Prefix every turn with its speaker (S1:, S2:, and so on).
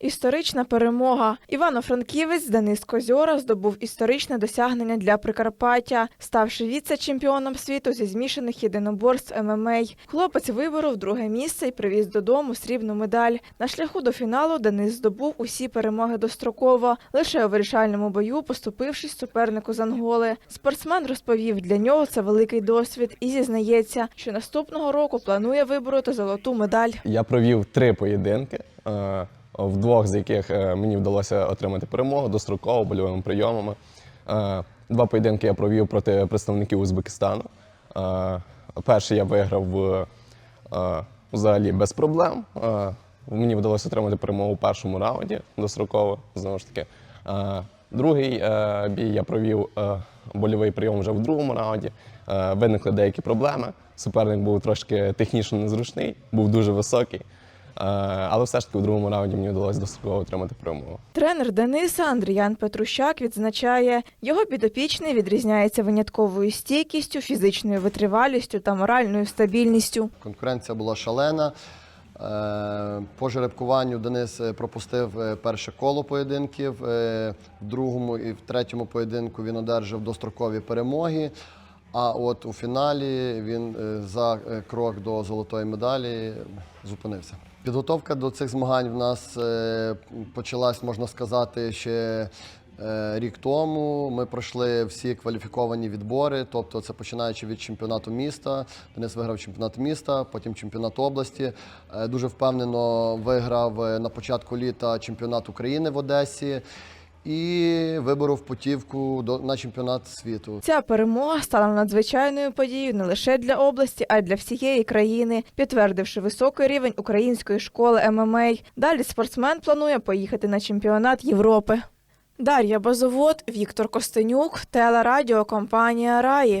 S1: Історична перемога. Івано-Франківець Денис Козьора здобув історичне досягнення для Прикарпаття, ставши віце-чемпіоном світу зі змішаних єдиноборств ММА. Хлопець виборов друге місце і привіз додому срібну медаль. На шляху до фіналу Денис здобув усі перемоги достроково, лише у вирішальному бою, поступившись супернику з Анголи. Спортсмен розповів, для нього це великий досвід і зізнається, що наступного року планує вибороти золоту медаль.
S2: Я провів три поєдинки, е, в двох з яких е, мені вдалося отримати перемогу достроково больовими прийомами. Е, Два поєдинки я провів проти представників Узбекистану. Е, Перший я виграв взагалі без проблем. Мені вдалося отримати перемогу у першому раунді достроково, знову ж таки. Другий бій я провів больовий прийом вже в другому раунді. Виникли деякі проблеми. Суперник був трошки технічно незручний, був дуже високий. Е, Але все ж таки у другому раунді мені вдалося достроково отримати перемогу.
S1: Тренер Дениса Андріян Петрущак відзначає, його підопічний відрізняється винятковою стійкістю, фізичною витривалістю та моральною стабільністю.
S3: Конкуренція була шалена. Е, По жеребкуванню Денис е, пропустив перше коло поєдинків. В другому і в третьому поєдинку він одержав дострокові перемоги. А от у фіналі він е, за е, крок до золотої медалі зупинився. Підготовка до цих змагань в нас е, почалась, можна сказати, ще Рік тому ми пройшли всі кваліфіковані відбори, тобто це починаючи від чемпіонату міста. Денис виграв чемпіонат міста, потім чемпіонат області. Дуже впевнено виграв на початку літа чемпіонат України в Одесі і виборов путівку до на чемпіонат світу.
S1: Ця перемога стала надзвичайною подією не лише для області, а й для всієї країни, підтвердивши високий рівень української школи ММА. Далі спортсмен планує поїхати на чемпіонат Європи. Дар'я Базовод, Віктор Костенюк, телерадіокомпанія Раї.